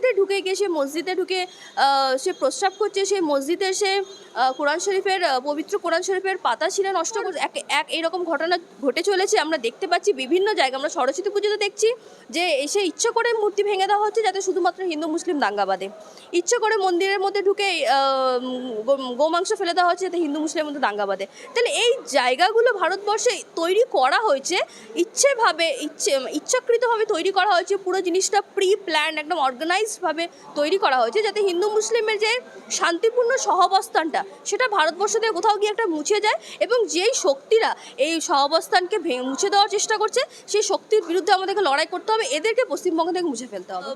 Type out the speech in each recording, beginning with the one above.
মসজিদে ঢুকে গিয়ে সে মসজিদে ঢুকে সে প্রস্রাব করছে, সে মসজিদে সে কোরআন শরীফের পবিত্র কোরআন শরীফের পাতা ছিঁড়ে নষ্ট করছে। এক এক এইরকম ঘটনা ঘটে চলেছে, আমরা দেখতে পাচ্ছি বিভিন্ন জায়গায়। আমরা সরস্বতী পুজোতে দেখছি যে এসে ইচ্ছা করে মূর্তি ভেঙে দেওয়া হচ্ছে যাতে শুধুমাত্র হিন্দু, মুসলিম দাঙ্গা বাঁধে ইচ্ছে করে মন্দিরের মধ্যে ঢুকে গোমাংস ফেলে দেওয়া হচ্ছে যাতে হিন্দু, মুসলিমের মধ্যে দাঙ্গা বাঁধে তাহলে এই জায়গাগুলো ভারতবর্ষে তৈরি করা হয়েছে, ইচ্ছেভাবে, ইচ্ছে, ইচ্ছাকৃতভাবে তৈরি করা হয়েছে, পুরো জিনিসটা প্রি প্ল্যান একদম অর্গানাইজডভাবে তৈরি করা হয়েছে যাতে হিন্দু মুসলিমের যে শান্তিপূর্ণ সহাবস্থানটা, সেটা ভারতবর্ষ থেকে কোথাও গিয়ে একটা মুছে যায় এবং যেই শক্তিরা এই সহাবস্থানকে মুছে দেওয়ার চেষ্টা করছে, সেই শক্তির বিরুদ্ধে আমাদেরকে লড়াই করতে হবে, এদেরকে পশ্চিমবঙ্গ থেকে মুছে ফেলতে হবে।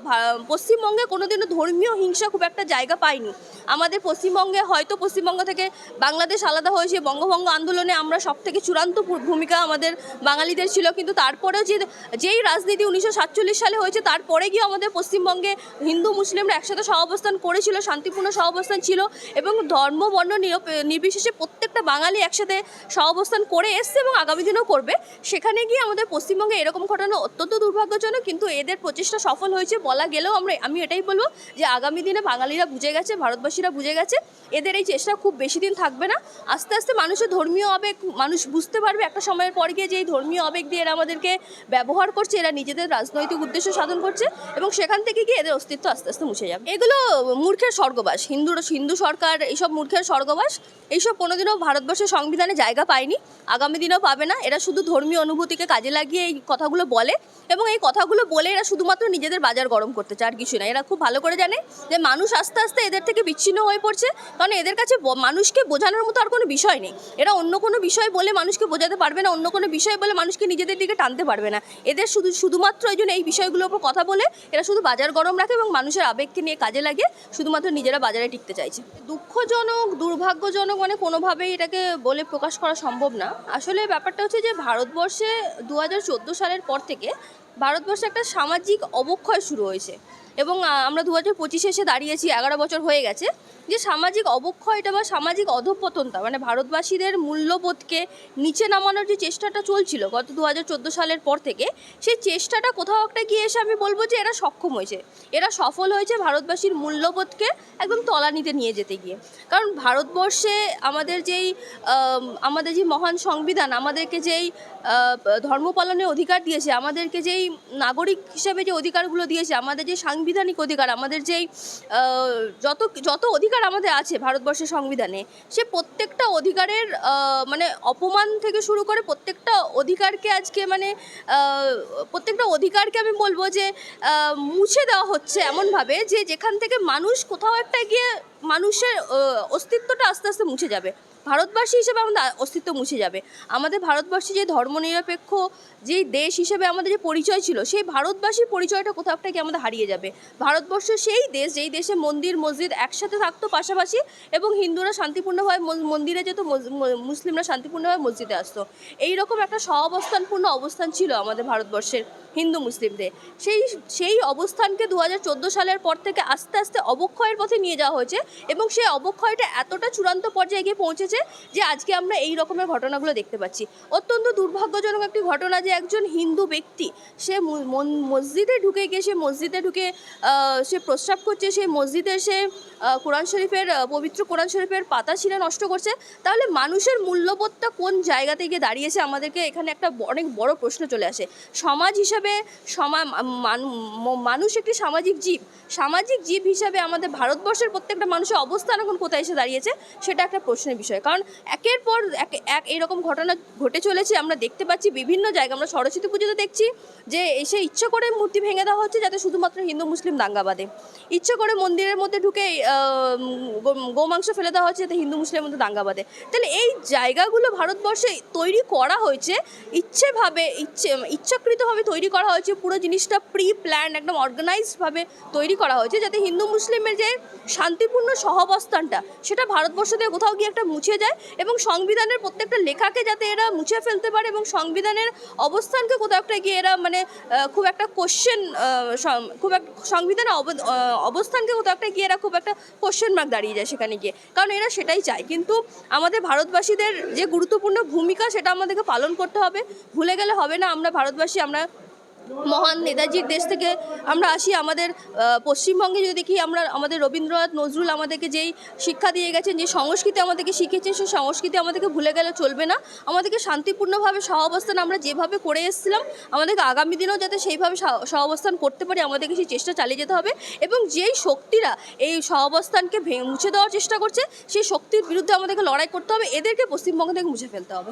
পশ্চিমবঙ্গে কোনোদিনও ধর্মীয় হিংসা খুব একটা জায়গা পায়নি আমাদের পশ্চিমবঙ্গে হয়তো পশ্চিমবঙ্গ থেকে বাংলাদেশ আলাদা হয়েছে, বঙ্গভঙ্গ আন্দোলনে আমরা সব থেকে চূড়ান্ত ভূমিকা আমাদের বাঙালিদের ছিল, কিন্তু তারপরেও যে, যেই রাজনীতি উনিশশো সাতচল্লিশ সালে হয়েছে, তারপরে গিয়ে আমাদের পশ্চিমবঙ্গে হিন্দু মুসলিমরা একসাথে সহাবস্থান করেছিল, শান্তিপূর্ণ সহাবস্থান ছিল এবং ধর্ম, বর্ণ নির্বিশেষে প্রত্যেকটা বাঙালি একসাথে সহাবস্থান করে এসছে এবং আগামী দিনেও করবে। সেখানে গিয়ে আমাদের পশ্চিমবঙ্গে এরকম ঘটনা অত্যন্ত দুর্ভাগ্যজনক, কিন্তু এদের প্রচেষ্টা সফল হয়েছে বলা গেলেও আমরা, আমি এটাই বলব যে আগামী দিনে বাঙালিরা বুঝে গেছে, ভারতবাসীরা বুঝে গেছে, এদের এই চেষ্টা খুব বেশি দিন থাকবে না। আস্তে আস্তে মানুষের ধর্মীয় আবেগ, মানুষ বুঝতে পারবে একটা সময়ের পর গিয়ে যে এই ধর্মীয় আবেগ দিয়ে এরা আমাদেরকে ব্যবহার করছে, এরা নিজেদের রাজনৈতিক উদ্দেশ্য সাধন করছে এবং সেখান থেকে গিয়ে এদের অস্তিত্ব আস্তে আস্তে মুছে যাবে। এগুলো মূর্খের স্বর্গবাস। হিন্দু হিন্দু সরকার, এইসব মূর্খের স্বর্গবাস। এইসব কোনোদিনও ভারতবর্ষের সংবিধানে জায়গা পায়নি। আগামী দিনেও পাবে না। এরা শুধু ধর্মীয় অনুভূতিকে কাজে লাগিয়ে এই কথাগুলো বলে এবং এই কথাগুলো বলে এরা শুধুমাত্র নিজেদের বাজার গরম করতে চায়। আর কিছু না। এরা খুব ভালো করে জানে যে মানুষ আস্তে আস্তে এদের থেকে বিচ্ছিন্ন হয়ে পড়ছে। কারণ এদের কাছে মানুষকে বোঝানোর মতো আর কোনো বিষয় নেই। এরা অন্য কোনো বিষয় বলে মানুষকে বোঝাতে পারবে না। অন্য কোনো বিষয় বলে মানুষকে নিজেদের দিকে টানতে পারবে না। এদের শুধু, শুধুমাত্র এই জন্য এই বিষয়গুলোর উপর কথা বলে এরা শুধু বাজার গরম রাখে এবং মানুষের আবেগকে নিয়ে কাজে লাগে শুধুমাত্র নিজেরা বাজারে টিকতে চাইছে। দুঃখজনক, দুর্ভাগ্যজনক মানে কোনোভাবেই এটাকে বলে প্রকাশ করা সম্ভব না। আসলে ব্যাপারটা হচ্ছে যে ভারতবর্ষে দু হাজার চোদ্দ সালের পর থেকে ভারতবর্ষে একটা সামাজিক অবক্ষয় শুরু হয়েছে। এবং আমরা দু হাজার পঁচিশে এসে দাঁড়িয়েছি, এগারো বছর হয়ে গেছে, যে সামাজিক অবক্ষয়টা বা সামাজিক অধঃপতনটা মানে ভারতবাসীদের মূল্যবোধকে নিচে নামানোর যে চেষ্টাটা চলছিল গত দু হাজার চোদ্দ সালের পর থেকে, সেই চেষ্টাটা কোথাও একটা গিয়ে এসে আমি বলব যে এরা সক্ষম হয়েছে। এরা সফল হয়েছে ভারতবাসীর মূল্যবোধকে একদম তলানিতে নিয়ে যেতে গিয়ে। কারণ ভারতবর্ষে আমাদের যেই আমাদের যে মহান সংবিধান, আমাদেরকে যেই ধর্ম পালনের অধিকার দিয়েছে, আমাদেরকে যেই নাগরিক হিসেবে যে অধিকারগুলো দিয়েছে, আমাদের যে সাংবিধানিক অধিকার, আমাদের যেই যত যত অধিকার আমাদের আছে ভারতবর্ষের সংবিধানে, সে প্রত্যেকটা অধিকারের মানে অপমান থেকে শুরু করে প্রত্যেকটা অধিকারকে আজকে মানে প্রত্যেকটা অধিকারকে আমি বলব যে মুছে দেওয়া হচ্ছে এমনভাবে যে যেখান থেকে মানুষ কোথাও একটা গিয়ে মানুষের অস্তিত্বটা আস্তে আস্তে মুছে যাবে। ভারতবাসী হিসেবে আমাদের অস্তিত্ব মুছে যাবে। আমাদের ভারতবর্ষে যে ধর্মনিরপেক্ষ যেই দেশ হিসেবে আমাদের যে পরিচয় ছিল, সেই ভারতবাসীর পরিচয়টা কোথাও একটা গিয়ে আমাদের হারিয়ে যাবে। ভারতবর্ষ সেই দেশ, যেই দেশে মন্দির, মসজিদ একসাথে থাকতো পাশাপাশি এবং হিন্দুরা শান্তিপূর্ণভাবে মন্দিরে যেত মুসলিমরা শান্তিপূর্ণভাবে মসজিদে আসতো। এই রকম একটা সহাবস্থানপূর্ণ অবস্থান ছিল আমাদের ভারতবর্ষের হিন্দু মুসলিমদের। সেই সেই অবস্থানকে দু হাজার চোদ্দ সালের পর থেকে আস্তে আস্তে অবক্ষয়ের পথে নিয়ে যাওয়া হয়েছে এবং সেই অবক্ষয়টা এতটা চূড়ান্ত পর্যায়ে গিয়ে পৌঁছেছে যে আজকে আমরা এই রকমের ঘটনাগুলো দেখতে পাচ্ছি। অত্যন্ত দুর্ভাগ্যজনক একটি ঘটনা যে একজন হিন্দু ব্যক্তি, সে মসজিদে ঢুকে গিয়ে সে মসজিদে ঢুকে সে প্রস্রাব করছে, সে মসজিদে সে কোরআন শরীফের পবিত্র কোরআন শরীফের পাতা ছিঁড়ে নষ্ট করছে। তাহলে মানুষের মূল্যবোধটা কোন জায়গাতে গিয়ে দাঁড়িয়েছে আমাদেরকে এখানে একটা অনেক বড় প্রশ্ন চলে আসে। সমাজ হিসাবে সমা, মান- মানুষ একটি সামাজিক জীব। সামাজিক জীব হিসাবে আমাদের ভারতবর্ষের প্রত্যেকটা মানুষের অবস্থান এখন কোথায় এসে দাঁড়িয়েছে, সেটা একটা প্রশ্নের বিষয়। কারণ একের পর এক এক এইরকম ঘটনা ঘটে চলেছে, আমরা দেখতে পাচ্ছি বিভিন্ন জায়গায়, আমরা সরস্বতী পুজোতে দেখছি যে এসে ইচ্ছে করে মূর্তি ভেঙে দেওয়া হচ্ছে যাতে শুধুমাত্র হিন্দু, মুসলিম দাঙ্গা বাঁধে ইচ্ছে করে মন্দিরের মধ্যে ঢুকে গোমাংস ফেলে দেওয়া হচ্ছে যাতে হিন্দু, মুসলিমের মধ্যে দাঙ্গা বাঁধে তাহলে এই জায়গাগুলো ভারতবর্ষে তৈরি করা হয়েছে, ইচ্ছেভাবে, ইচ্ছে, ইচ্ছাকৃতভাবে তৈরি করা হয়েছে, পুরো জিনিসটা প্রি প্ল্যান একদম অর্গানাইজডভাবে তৈরি করা হয়েছে যাতে হিন্দু, মুসলিমের যে শান্তিপূর্ণ সহাবস্থানটা, সেটা ভারতবর্ষ থেকে কোথাও গিয়ে একটা মুছে যায় এবং সংবিধানের প্রত্যেকটা লেখাকে যাতে এরা মুছে ফেলতে পারে এবং সংবিধানের অবস্থানকে কোথাও একটা গিয়ে এরা মানে খুব একটা কোশ্চেন খুব এক, সংবিধানের অব- অবস্থানকে কোথাও একটা গিয়ে এরা খুব একটা কোশ্চেন মার্ক দাঁড়িয়ে যায় সেখানে গিয়ে। কারণ এরা সেটাই চায়। কিন্তু আমাদের ভারতবাসীদের যে গুরুত্বপূর্ণ ভূমিকা সেটা আমাদেরকে পালন করতে হবে। ভুলে গেলে হবে না, আমরা ভারতবাসী, আমরা মহান নেতাজির দেশ থেকে আমরা আসি। আমাদের পশ্চিমবঙ্গে যদি দেখি আমরা, আমাদের রবীন্দ্রনাথ নজরুল আমাদেরকে যেই শিক্ষা দিয়ে গেছেন, যে সংস্কৃতি আমাদেরকে শিখিয়েছেন, সেই সংস্কৃতি আমাদেরকে ভুলে গেলে চলবে না। আমাদেরকে শান্তিপূর্ণভাবে সহাবস্থান আমরা যেভাবে করে এসেছিলাম, আমাদেরকে আগামী দিনেও যাতে সেইভাবে সহ- সহাবস্থান করতে পারি, আমাদেরকে সেই চেষ্টা চালিয়ে যেতে হবে। এবং যেই শক্তিরা এই সহাবস্থানকে মুছে দেওয়ার চেষ্টা করছে, সেই শক্তির বিরুদ্ধে আমাদেরকে লড়াই করতে হবে। এদেরকে পশ্চিমবঙ্গ থেকে মুছে ফেলতে হবে।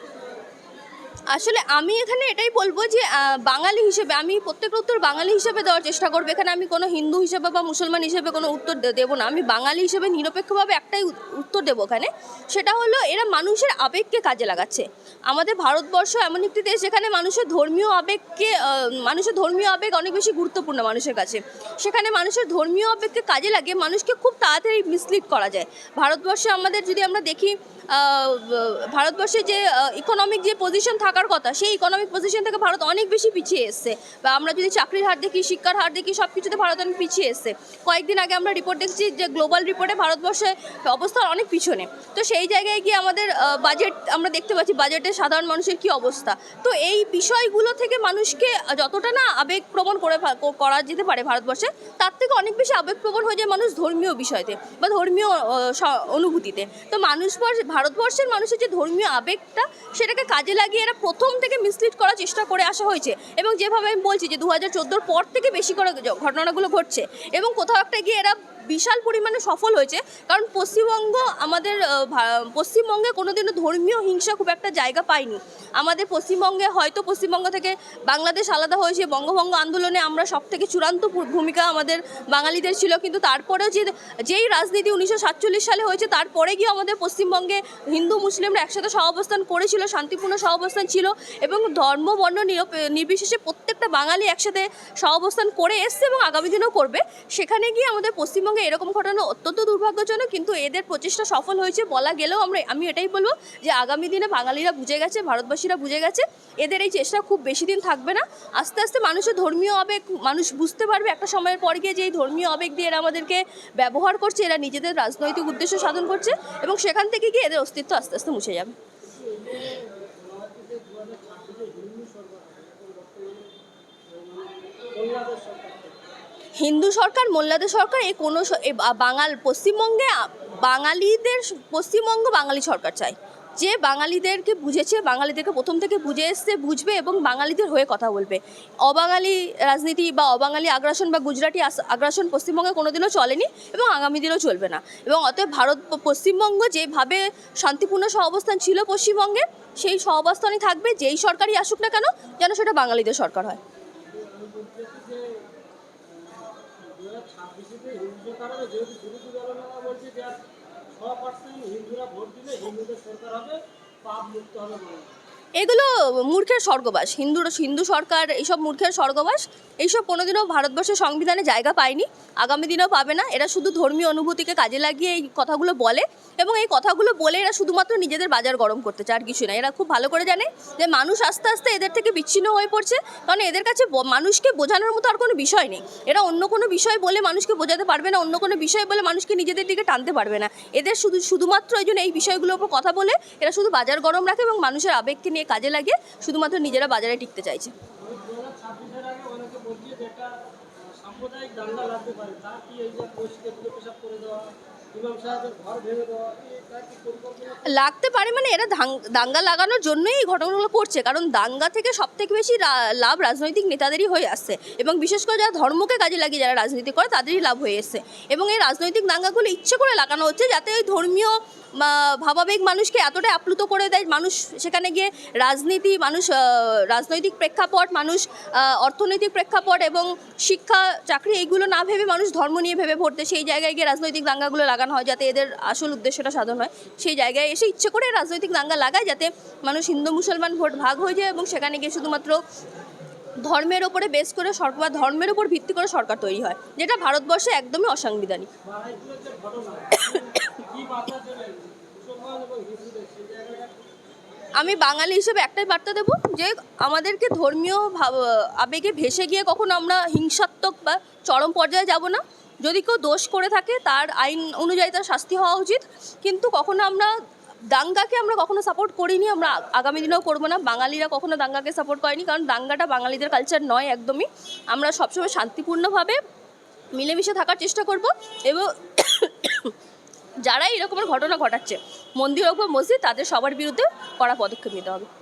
আসলে আমি এখানে এটাই বলব যে বাঙালি হিসেবে, আমি প্রত্যেক উত্তর বাঙালি হিসেবে দেওয়ার চেষ্টা করব। এখানে আমি কোনো হিন্দু হিসেবে বা মুসলমান হিসেবে কোনো উত্তর দেবো না। আমি বাঙালি হিসেবে নিরপেক্ষভাবে একটাই উত্তর দেবো এখানে। সেটা হলো, এরা মানুষের আবেগকে কাজে লাগাচ্ছে। আমাদের ভারতবর্ষ এমন একটি দেশ যেখানে মানুষের ধর্মীয় আবেগকে মানুষের ধর্মীয় আবেগ অনেক বেশি গুরুত্বপূর্ণ মানুষের কাছে। সেখানে মানুষের ধর্মীয় আবেগকে কাজে লাগিয়ে মানুষকে খুব তাড়াতাড়ি মিসলিড করা যায়। ভারতবর্ষে আমাদের যদি আমরা দেখি ভারতবর্ষে যে ইকোনমিক যে পজিশন থাকার কথা, সেই ইকোনমিক পজিশন থেকে ভারত অনেক বেশি পিছিয়ে এসছে। বা আমরা যদি চাকরির হার দেখি, শিক্ষার হার দেখি সব কিছুতে ভারত অনেক পিছিয়ে এসছে। কয়েকদিন আগে আমরা রিপোর্ট দেখছি যে গ্লোবাল রিপোর্টে ভারতবর্ষে অবস্থা অনেক পিছনে। তো সেই জায়গায় গিয়ে আমাদের বাজেট আমরা দেখতে পাচ্ছি বাজেটে সাধারণ মানুষের কি অবস্থা? তো এই বিষয়গুলো থেকে মানুষকে যতটা না আবেগ প্রবণ করে করা যেতে পারে ভারতবর্ষে, তার থেকে অনেক বেশি আবেগপ্রবণ হয়ে যায় মানুষ ধর্মীয় বিষয়তে বা ধর্মীয় অনুভূতিতে। তো মানুষ ভারতবর্ষের মানুষের যে ধর্মীয় আবেগটা, সেটাকে কাজে লাগিয়ে এরা প্রথম থেকে মিসলিড করার চেষ্টা করে আসা হয়েছে। এবং যেভাবে আমি বলছি যে দু পর থেকে বেশি করে ঘটনাগুলো ঘটছে। এবং কোথাও একটা গিয়ে এরা বিশাল পরিমাণে সফল হয়েছে। কারণ পশ্চিমবঙ্গ আমাদের পশ্চিমবঙ্গে কোনোদিনও ধর্মীয় হিংসা খুব একটা জায়গা পায়নি। আমাদের পশ্চিমবঙ্গে, হয়তো পশ্চিমবঙ্গ থেকে বাংলাদেশ আলাদা হয়েছে, বঙ্গভঙ্গ আন্দোলনে আমরা সব থেকে চূড়ান্ত ভূমিকা আমাদের বাঙালিদের ছিল। কিন্তু তারপরেও যে, যেই রাজনীতি উনিশশো সাতচল্লিশ সালে হয়েছে, তারপরে গিয়ে আমাদের পশ্চিমবঙ্গে হিন্দু, মুসলিমরা একসাথে সহাবস্থান করেছিল, শান্তিপূর্ণ সহাবস্থান ছিল এবং ধর্ম, বর্ণ নির্বিশেষে প্রত্যেকটা বাঙালি একসাথে সহাবস্থান করে এসছে এবং আগামী দিনেও করবে। সেখানে গিয়ে আমাদের পশ্চিমবঙ্গে এরকম ঘটনা অত্যন্ত দুর্ভাগ্যজনক, কিন্তু এদের প্রচেষ্টা সফল হয়েছে বলা গেলেও আমরা আমি এটাই বলব যে আগামী দিনে বাঙালিরা বুঝে গেছে, ভারতবাসীরা বুঝে গেছে, এদের এই চেষ্টা খুব বেশি দিন থাকবে না। আস্তে আস্তে মানুষের ধর্মীয় আবেগ, মানুষ বুঝতে পারবে একটা সময়ের পর গিয়ে যে এই ধর্মীয় আবেগ দিয়ে এরা আমাদেরকে ব্যবহার করছে, এরা নিজেদের রাজনৈতিক উদ্দেশ্য সাধন করছে এবং সেখান থেকে গিয়ে এদের অস্তিত্ব আস্তে আস্তে মুছে যাবে। হিন্দু সরকার, মোল্লাদের সরকার কোনো এ বা- বাঙাল পশ্চিমবঙ্গে বাঙালিদের পশ্চিমবঙ্গ বাঙালি সরকার চায়। যে বাঙালিদেরকে বুঝেছে, বাঙালিদেরকে প্রথম থেকে বুঝে এসছে, বুঝবে এবং বাঙালিদের হয়ে কথা বলবে। অবাঙালি রাজনীতি বা অবাঙালি আগ্রাসন বা গুজরাটি আগ্রাসন পশ্চিমবঙ্গে কোনোদিনও চলেনি এবং আগামী দিনও চলবে না। এবং অতএব ভারত পশ্চিমবঙ্গ যেভাবে শান্তিপূর্ণ সহাবস্থান ছিল পশ্চিমবঙ্গে, সেই সহাবস্থানই থাকবে, যেই সরকারই আসুক না কেন, যেন সেটা বাঙালিদের সরকার হয় দু হাজার ছাব্বিশে কারণে যেহেতু বিরোধী দলনেতা বলছে যে ছ পার্সেন্ট হিন্দুরা ভোট দিলে হিন্দুদের সরকার হবে, পাপ মুক্ত হবে বলে। এগুলো মূর্খের স্বর্গবাস। হিন্দুর হিন্দু সরকার এইসব মূর্খের স্বর্গবাস। এইসব কোনোদিনও ভারতবর্ষের সংবিধানে জায়গা পায়নি। আগামী দিনেও পাবে না। এরা শুধু ধর্মীয় অনুভূতিকে কাজে লাগিয়ে এই কথাগুলো বলে এবং এই কথাগুলো বলে এরা শুধুমাত্র নিজেদের বাজার গরম করতে চায় আর কিছু না। এরা খুব ভালো করে জানে যে মানুষ আস্তে আস্তে এদের থেকে বিচ্ছিন্ন হয়ে পড়ছে। কারণ এদের কাছে মানুষকে বোঝানোর মতো আর কোনো বিষয় নেই। এরা অন্য কোনো বিষয় বলে মানুষকে বোঝাতে পারবে না। অন্য কোনো বিষয় বলে মানুষকে নিজেদের দিকে টানতে পারবে না। এদের শুধু, শুধুমাত্র এই জন্য এই বিষয়গুলোর উপর কথা বলে এরা শুধু বাজার গরম রাখে এবং মানুষের আবেগকে নিয়ে কাজে লাগিয়ে শুধুমাত্র নিজেরা বাজারে টিকতে চাইছে। লাগতে পারে মানে এরা দাঙ্গা লাগানোর জন্যই এই ঘটনাগুলো করছে, কারণ দাঙ্গা থেকে সব থেকে বেশি লাভ রাজনৈতিক নেতাদেরই হয়ে আসছে এবং বিশেষ করে যারা ধর্মকে কাজে লাগিয়ে যারা রাজনীতি করে তাদেরই লাভ হয়ে এসছে। এবং এই রাজনৈতিক দাঙ্গাগুলো ইচ্ছে করে লাগানো হচ্ছে যাতে ওই ধর্মীয় ভাবাবেগ মানুষকে এতটাই আপ্লুত করে দেয়, মানুষ সেখানে গিয়ে রাজনীতি, মানুষ রাজনৈতিক প্রেক্ষাপট, মানুষ অর্থনৈতিক প্রেক্ষাপট এবং শিক্ষা, চাকরি এইগুলো না ভেবে মানুষ ধর্ম নিয়ে ভেবে দেয়। সেই জায়গায় গিয়ে রাজনৈতিক দাঙ্গাগুলো লাগানো হয় যাতে এদের আসল উদ্দেশ্যটা সাধন হয়। সেই জায়গায় এসে ইচ্ছে করে রাজনৈতিক দাঙ্গা লাগায় যাতে মানুষ হিন্দু, মুসলমান ভোট ভাগ হয়ে যায় এবং সেখানে গিয়ে শুধুমাত্র ধর্মের ওপরে বেস করে সরকার ধর্মের ওপর ভিত্তি করে সরকার তৈরি হয়, যেটা ভারতবর্ষে একদমই অসাংবিধানিক। আমি বাঙালি হিসেবে একটাই বার্তা দেবো যে আমাদেরকে ধর্মীয় ভাব, আবেগে ভেসে গিয়ে কখনো আমরা হিংসাত্মক বা চরম পর্যায়ে যাব না। যদি কেউ দোষ করে থাকে, তার আইন অনুযায়ী তার শাস্তি হওয়া উচিত। কিন্তু কখনো আমরা দাঙ্গাকে আমরা কখনো সাপোর্ট করিনি, আমরা আগামী দিনেও করব না। বাঙালিরা কখনো দাঙ্গাকে সাপোর্ট করেনি, কারণ দাঙ্গাটা বাঙালিদের কালচার নয় একদমই। আমরা সবসময় শান্তিপূর্ণভাবে মিলেমিশে থাকার চেষ্টা করব এবং যারা এরকমের ঘটনা ঘটাচ্ছে, মন্দির হোক বা মসজিদ, তাদের সবার বিরুদ্ধে কড়া পদক্ষেপ নিতে হবে।